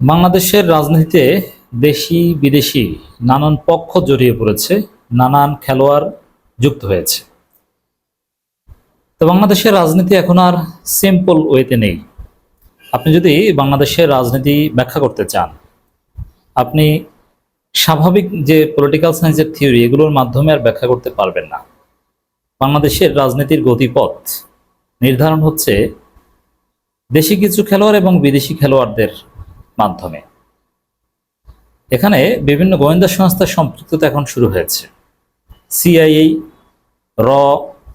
বাংলাদেশের রাজনীতিতে দেশি বিদেশি নানান পক্ষ জড়িয়ে পড়েছে, নানান খেলোয়াড় যুক্ত হয়েছে। তো বাংলাদেশের রাজনীতি এখন আর সিম্পল ওয়েতে নেই। আপনি যদি বাংলাদেশের রাজনীতি ব্যাখ্যা করতে চান, আপনি স্বাভাবিক যে পলিটিক্যাল সায়েন্সের থিওরি এগুলোর মাধ্যমে আর ব্যাখ্যা করতে পারবেন না। বাংলাদেশের রাজনীতির গতিপথ নির্ধারণ হচ্ছে দেশি কিছু খেলোয়াড় এবং বিদেশি খেলোয়াড়দের মাধ্যমে। এখানে বিভিন্ন গোয়েন্দা সংস্থার সম্পৃক্ততা এখন শুরু হয়েছে। সিআইএ, র,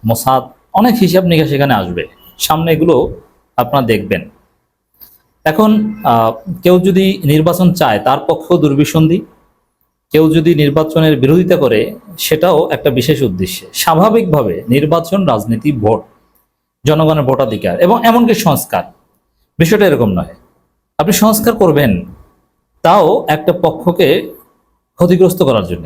মোসাদ, অনেক হিসাব নিকাশ এখানে আসবে। সামনে এগুলো আপনারা দেখবেন। এখন কেউ যদি নির্বাচন চায়, তার পক্ষেও দুর্বিসন্ধি। কেউ যদি নির্বাচনের বিরোধিতা করে, সেটাও একটা বিশেষ উদ্দেশ্যে। স্বাভাবিকভাবে নির্বাচন রাজনীতি, ভোট, জনগণের ভোটাধিকার এবং এমনকি সংস্কার। বিষয়টা এরকম নয়। আপনি সংস্কার করবেন তাও একটা পক্ষকে ক্ষতিগ্রস্ত করার জন্য।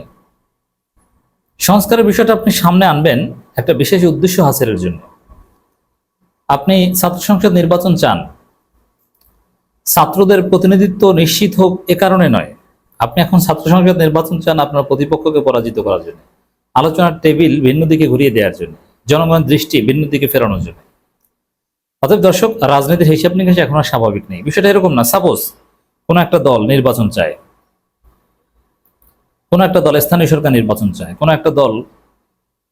সংস্কারের বিষয়টা আপনি সামনে আনবেন একটা বিশেষ উদ্দেশ্য হাসিলের জন্য। আপনি ছাত্র সংসদ নির্বাচন চান। ছাত্রদের প্রতিনিধিত্ব নিশ্চিত হোক এ কারণে নয়। আপনি এখন ছাত্র সংসদ নির্বাচন চান আপনার প্রতিপক্ষকে পরাজিত করার জন্য। আলোচনার টেবিল ভিন্ন দিকে ঘুরিয়ে দেওয়ার জন্য। জনগণের দৃষ্টি ভিন্ন দিকে ফেরানোর জন্য। অতএব দর্শক, রাজনীতির হিসাব নিকাশ এখন আর স্বাভাবিক নেই। বিষয়টা এরকম না। সাপোজ কোন একটা দল নির্বাচন চায়, কোন একটা দল স্থানীয় সরকার নির্বাচন চায়, কোন একটা দল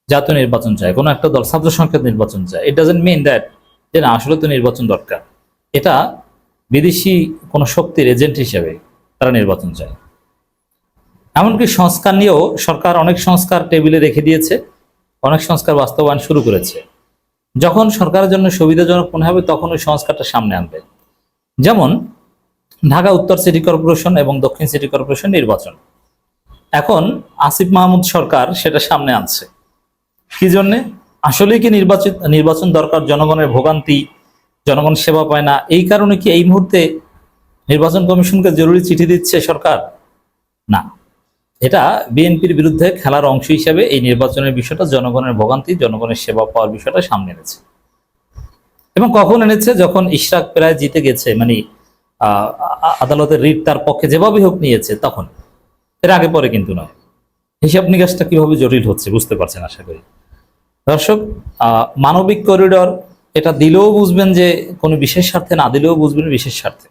জাতীয় নির্বাচন চায়, কোন একটা দল ছাত্র সংসদ নির্বাচন চায়। ইট ডাজেন্ট মিন দ্যাট যে না, আসলে তো নির্বাচন দরকার। এটা বিদেশি কোনো শক্তির এজেন্ট হিসেবে তারা নির্বাচন চায়। এমনকি সংস্কার নিয়েও সরকার অনেক সংস্কার টেবিলে রেখে দিয়েছে, অনেক সংস্কার বাস্তবায়ন শুরু করেছে। যখন সরকারের জন্য সুবিধাজনক মনে হবে, তখন ওই সংস্কারটা সামনে আনবে। যেমন, ঢাকা উত্তর সিটি কর্পোরেশন এবং দক্ষিণ সিটি কর্পোরেশন নির্বাচন। এখন আসিফ মাহমুদ সরকার সেটা সামনে আনছে। কি জন্যে? আসলেই কি নির্বাচিত, নির্বাচন দরকার, জনগণের ভোগান্তি, জনগণ সেবা পায় না, এই কারণে কি এই মুহূর্তে নির্বাচন কমিশনকে জরুরি চিঠি দিচ্ছে সরকার? এটা বিএনপির বিরুদ্ধে খেলার অংশ হিসেবে এই নির্বাচনের বিষয়টা, জনগণের ভোগান্তি, জনগণের সেবা পাওয়ার বিষয়টা সামনে এনেছে। এবং কখন এনেছে? যখন ইশরাক প্রায় জিতে গেছে মানে আদালতের রিট তার পক্ষে যেভাবে হোক নিয়েছে, তখন। এর আগে পরে কিন্তু নয়। হিসাব নিকাশটা কীভাবে জটিল হচ্ছে বুঝতে পারছেন আশা করি। দর্শক মানবিক করিডর এটা দিলেও বুঝবেন যে কোনো বিশেষ স্বার্থে, না দিলেও বুঝবেন বিশেষ স্বার্থে।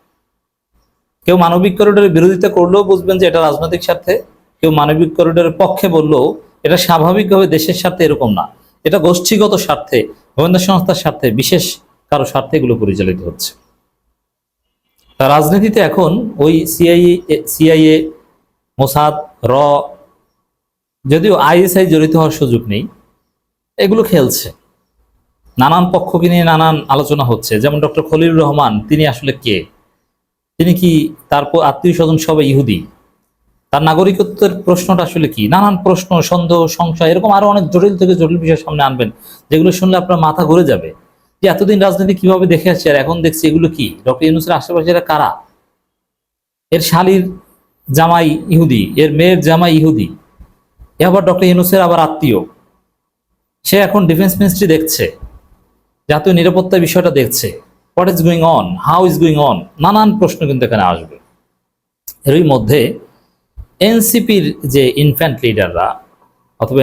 কেউ মানবিক করিডোরের বিরোধিতা করলেও বুঝবেন যে এটা রাজনৈতিক স্বার্থে কেউ মানবিক করিডোরের পক্ষে বললেও এটা স্বাভাবিকভাবে দেশের স্বার্থে এরকম না। এটা গোষ্ঠীগত স্বার্থে, গোয়েন্দা সংস্থার স্বার্থে বিশেষ কারও স্বার্থে এগুলো পরিচালিত হচ্ছে। রাজনীতিতে এখন ওই সিআইএ সিআইএ মোসাদ, র, যদিও আইএসআই জড়িত হওয়ার সুযোগ নেই, এগুলো খেলছে। নানান পক্ষকে নিয়ে নানান আলোচনা হচ্ছে। যেমন ডক্টর খলিলুর রহমান, তিনি আসলে কে? তিনি কি তারপর আত্মীয় স্বজন সবাই ইহুদি? তার নাগরিকত্বের প্রশ্নটা আসলে কি? নানান প্রশ্ন, সন্দেহ, সংশয়, এরকম আরও অনেক জটিল থেকে জটিল বিষয় সামনে আনবেন। যেগুলো শুনলে আপনার মাথা ঘুরে যাবে। যে এতদিন রাজনীতি কীভাবে দেখে আসছে আর এখন দেখছি এগুলো কি? ডক্টর ইউনুসের আশেপাশে এরা কারা? এর শালির জামাই ইহুদি, এর মেয়ের জামাই ইহুদি, এ আবার ডক্টর ইউনুসের আবার আত্মীয়। সে এখন ডিফেন্স মিনিস্ট্রি দেখছে, জাতীয় নিরাপত্তা বিষয়টা দেখছে। What is going on how is going on নানান প্রশ্ন কিন্তু এখানে আসবে। এরই মধ্যে এনসিপির যে ইনফ্যান্ট লিডাররা অথবা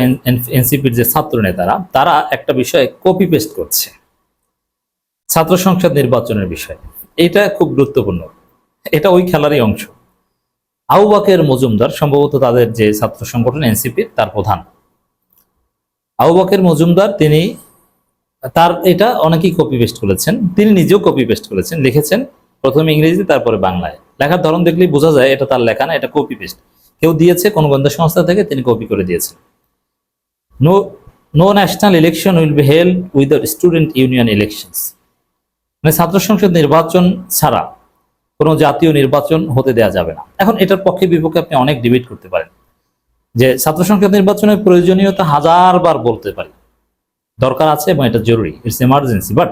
এনসিপির যে ছাত্র নেতারা তারা একটা বিষয়ে কপি পেস্ট করছে। ছাত্র সংসদ নির্বাচনের বিষয়। এটা খুব গুরুত্বপূর্ণ। এটা ওই খেলারই অংশ। আউবাকের মজুমদার সম্ভবত তাদের যে ছাত্র সংগঠন এনসিপির, তার প্রধান। আউবাকের মজুমদার তিনি, তার এটা অনেকেই কপি পেস্ট করেছেন। তিনি নিজেও কপি পেস্ট করেছেন, লিখেছেন, প্রথমে ইংরেজিতে, তারপরে বাংলায়। লেখার ধরন দেখলেই বোঝা যায়, এটা তার লেখা না, এটা কপি পেস্ট কেউ দিয়েছে, কোন গোয়েন্দা সংস্থা থেকে তিনি কপি করে দিয়েছেন no no national election will be held with student union elections মানে ছাত্র সংসদ নির্বাচন ছাড়া কোনো জাতীয় নির্বাচন হতে দেওয়া যাবে না। এখন এটার পক্ষে বিপক্ষে আপনি অনেক ডিবেট করতে পারেন। যে ছাত্র সংসদ নির্বাচনের প্রয়োজনীয়তা হাজারবার বলতে পারি। দরকার আছে এবং এটা জরুরি ইটস এমার্জেন্সি বাট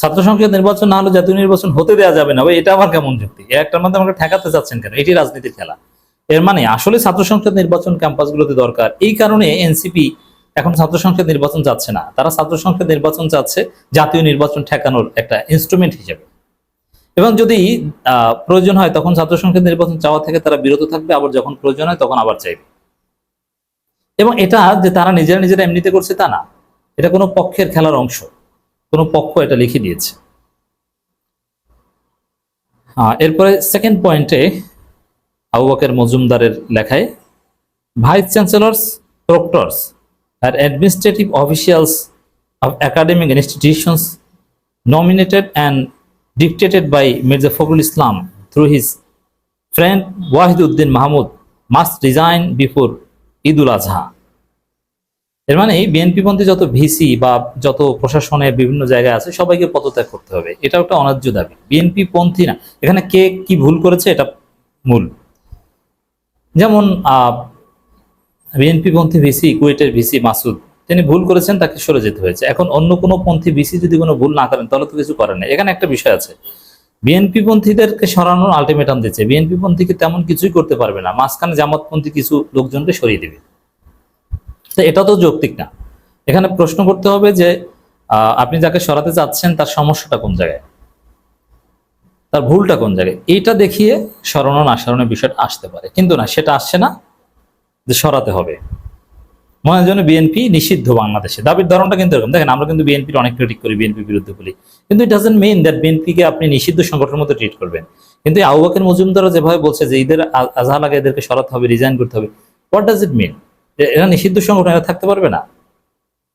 ছাত্র সংসদ নির্বাচন না হলে জাতীয় নির্বাচন হতে দেওয়া যাবে না। এটা আবার কেমন যুক্তি? একটার মধ্যে আমাকে ঠেকাতে চাচ্ছেন কেন? এটি রাজনীতির খেলা। এর মানে আসলে ছাত্র সংসদ নির্বাচন ক্যাম্পাসগুলোতে দরকার। এই কারণে এনসিপি এখন ছাত্র সংসদ নির্বাচন চাচ্ছে না। তারা ছাত্র সংসদ নির্বাচন চাচ্ছে জাতীয় নির্বাচন ঠেকানোর একটা ইনস্ট্রুমেন্ট হিসেবে। এবং যদি প্রয়োজন হয়, তখন ছাত্র সংসদ নির্বাচন চাওয়া থেকে তারা বিরত থাকবে। আবার যখন প্রয়োজন হয়, তখন আবার চাইবে। এবং এটা যে তারা নিজেরা নিজেরা এমনিতে করছে তা না। এটা কোনো পক্ষের খেলার অংশ। কোনো পক্ষ এটা লিখে দিয়েছে। এরপরে সেকেন্ড পয়েন্টে আবুবাকের মজুমদারের লেখায় vice chancellors proctors R administrative officials of academic institutions nominated and dictated by Mirza Fakhrul Islam through his friend Wahid Uddin Mahmud must resign before Eid ul Azha এর মানে বিএনপি পন্থী যত ভিসি বা যত প্রশাসনে বিভিন্ন জায়গায় আছে, সবাইকে পদত্যাগ করতে হবে। এটা একটা অন্যায্য দাবি। বিএনপি পন্থী না। এখানে কে কি ভুল করেছে, এটা মূল। যেমন বিএনপি পন্থী ভিসি কুয়েটের ভিসি মাসুদ, তিনি ভুল করেছেন, তাকে সরে যেতে হয়েছে। এখন অন্য কোনো পন্থী ভিসি যদি কোনো ভুল না করেন, তাহলে তো কিছু করেন না এখানে একটা বিষয় আছে। বিএনপি পন্থীদেরকে সরানোর আলটিমেটাম দিচ্ছে। বিএনপি পন্থীকে তেমন কিছুই করতে পারবে না। মাঝখানে জামাতপন্থী কিছু লোকজনকে সরিয়ে দেবে। তো এটা তো যৌক্তিক না। এখানে প্রশ্ন করতে হবে যে আপনি যাকে সরাতে চাচ্ছেন, তার সমস্যাটা কোন জায়গায়? তার ভুলটা কোন জায়গায়? এইটা দেখিয়ে সরানো না বিষয়টা আসতে পারে। কিন্তু না, সেটা আসছে না যে সরাতে হবে। মনে জন্য বিএনপি নিষিদ্ধ বাংলাদেশে। দাবির ধরনটা কিন্তু এরকম। দেখেন, আমরা কিন্তু বিএনপির অনেক ক্রিটিক করি বিএনপির বিরুদ্ধে বলি। কিন্তু ইট ডাজেন্ট মিন দ্যাট বিএনপিকে আপনি নিষিদ্ধ সংগঠনের মতো ট্রিট করবেন। কিন্তু আবু মজুমদারও যেভাবে বলছে যে, ঈদের আজহার আগে এদেরকে সরাতে হবে রিজাইন করতে হবে হোয়াট ডাজ ইট মিন এরা নিষিদ্ধ সংগঠন, এরা থাকতে পারবে না।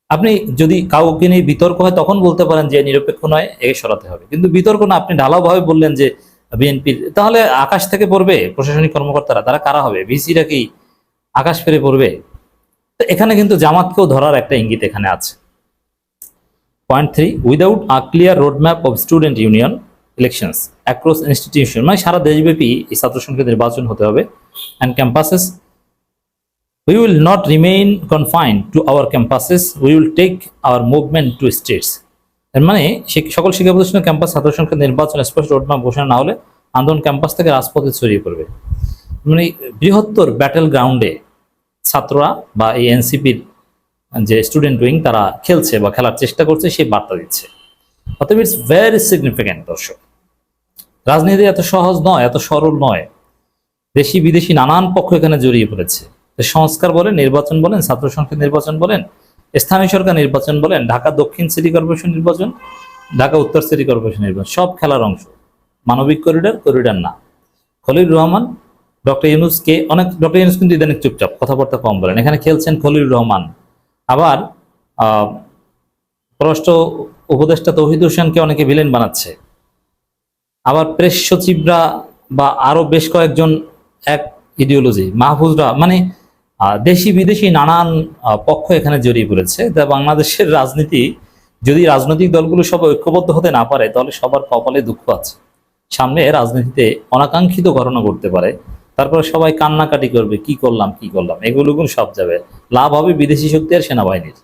আপনি যদি কাউকে নিয়ে বিতর্ক হয়, তখন বলতে পারেন যে নিরপেক্ষ নয়, একে সরাতে হবে। কিন্তু বিতর্ক না, আপনি ঢালাওভাবে বললেন যে বিএনপি, তাহলে আকাশ থেকে পড়বে প্রশাসনিক কর্মকর্তারা, তারা কারা হবে? ভিসিরা কি আকাশ ফেরে পড়বে? তো এখানে কিন্তু জামাতকেও ধরার একটা ইঙ্গিত এখানে আছে। Point three without a clear roadmap of student union elections across institution মানে সারা দেশব্যাপী এই ছাত্র সংসদ নির্বাচন হতে হবে। And campuses we will not remain confined to our campuses. We will take our movement to states. এর মানে সকল শিক্ষা প্রতিষ্ঠানের ক্যাম্পাস ছাত্র সংখ্যা নির্বাচন স্পষ্ট রোডম্যাপ ঘোষণা না হলে আন্দোলন ক্যাম্পাস থেকে রাজপথে ছড়িয়ে পড়বে। মানে বৃহত্তর ব্যাটেল গ্রাউন্ডে ছাত্ররা বা এই এনসিপির যে স্টুডেন্ট উইং তারা খেলছে বা খেলার চেষ্টা করছে, সেই বার্তা দিচ্ছে। অতএব ইটস ভেরি সিগনিফিক্যান্ট দর্শক। রাজনীতি এত সহজ নয়, এত সরল নয়। দেশি বিদেশি নানান পক্ষ এখানে জড়িয়ে পড়েছে। সংস্কার বলেন, নির্বাচন বলেন, ছাত্র সংসদ নির্বাচন বলেন, স্থানীয় সরকার নির্বাচন বলেন, ঢাকা দক্ষিণ সিটি কর্পোরেশন নির্বাচন, ঢাকা উত্তর সিটি কর্পোরেশন নির্বাচন, সব খেলার অংশ। মানবিক করিডর করিডর না। খলিল রহমান, ডক্টর ইউনুসকে অনেক, ডক্টর ইউনুস কিন্তু ইদানিং চুপচাপ, কথাবার্তা কম বলেন। এখানে খেলছেন খলিল রহমান। আবার পররাষ্ট্র উপদেষ্টা তৌহিদ হোসেনকে অনেকে ভিলেন বানাচ্ছে। আবার প্রেস সচিবরা বা আরও বেশ কয়েকজন এক ইডিওলজি মাহফুজরা মানে দেশি বিদেশি নানান পক্ষ এখানে জড়িয়ে পড়েছে। তা বাংলাদেশের রাজনীতি, যদি রাজনৈতিক দলগুলো সব ঐক্যবদ্ধ হতে না পারে, তাহলে সবার কপালে দুঃখ আছে। সামনে রাজনীতিতে অনাকাঙ্ক্ষিত ঘটনা ঘটতে পারে। তারপরে সবাই কান্নাকাটি করবে, কি করলাম কি করলাম, এগুলো সব যাবে। লাভ হবে বিদেশি শক্তি আর সেনাবাহিনীর।